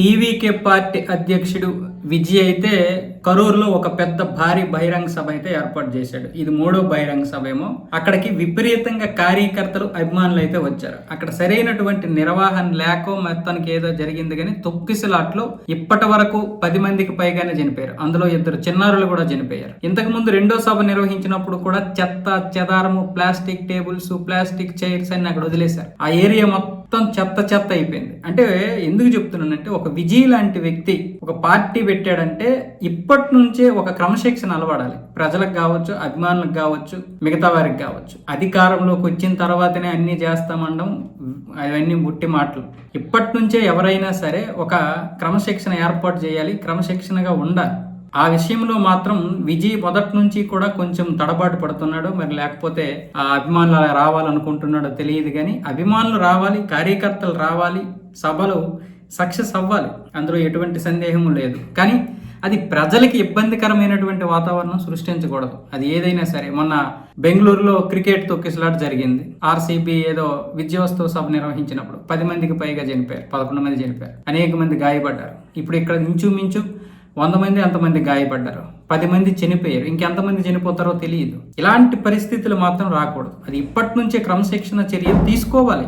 TVK party అధ్యక్షుడు విజయ్ అయితే కరూరులో ఒక పెద్ద భారీ బహిరంగ సభ అయితే ఏర్పాటు చేశాడు. ఇది మూడో బహిరంగ సభ ఏమో. అక్కడికి విపరీతంగా కార్యకర్తలు అభిమానులు అయితే వచ్చారు. అక్కడ సరైనటువంటి నిర్వహణ లేక మొత్తానికి ఏదో జరిగింది కానీ తొక్కిసలాట్లో ఇప్పటి వరకు పది మందికి పైగానే చనిపోయారు. అందులో ఇద్దరు చిన్నారులు కూడా చనిపోయారు. ఇంతకు ముందు రెండో సభ నిర్వహించినప్పుడు కూడా చెత్త చెదారము ప్లాస్టిక్ టేబుల్స్ ప్లాస్టిక్ చైర్స్ అన్ని అక్కడ వదిలేశారు. ఆ ఏరియా మొత్తం మొత్తం చెత్త చెత్త అయిపోయింది. అంటే ఎందుకు చెప్తున్నానంటే ఒక విజయ్ లాంటి వ్యక్తి ఒక పార్టీ పెట్టాడంటే ఇప్పటి నుంచే ఒక క్రమశిక్షణ అలవాడాలి. ప్రజలకు కావచ్చు అభిమానులకు కావచ్చు మిగతా వారికి కావచ్చు. అధికారంలోకి వచ్చిన తర్వాతనే అన్ని చేస్తామండం అవన్నీ బుట్టి మాటలు. ఇప్పటి నుంచే ఎవరైనా సరే ఒక క్రమశిక్షణ ఏర్పాటు చేయాలి క్రమశిక్షణగా ఉండాలి. ఆ విషయంలో మాత్రం విజయ్ మొదటి నుంచి కూడా కొంచెం తడబాటు పడుతున్నాడు మరి లేకపోతే ఆ అభిమానులు అలా రావాలనుకుంటున్నాడో తెలియదు కానీ అభిమానులు రావాలి కార్యకర్తలు రావాలి సభలు సక్సెస్ అవ్వాలి. అందులో ఎటువంటి సందేహం లేదు. కానీ అది ప్రజలకి ఇబ్బందికరమైనటువంటి వాతావరణం సృష్టించకూడదు. అది ఏదైనా సరే. మొన్న బెంగళూరులో క్రికెట్ తొక్కిసలాట జరిగింది. ఆర్సీబీ ఏదో విజయోత్సవ సభ నిర్వహించినప్పుడు పది మందికి పైగా చనిపోయారు పదకొండు మంది చనిపోయారు. అనేక మంది గాయపడ్డారు. ఇప్పుడు ఇక్కడ ఇంచుమించు వంద మంది ఎంతమంది గాయపడ్డారు. పది మంది చనిపోయారు. ఇంకెంతమంది చనిపోతారో తెలియదు. ఇలాంటి పరిస్థితులు మాత్రం రాకూడదు. అది ఇప్పటి నుంచే క్రమశిక్షణ చర్యలు తీసుకోవాలి.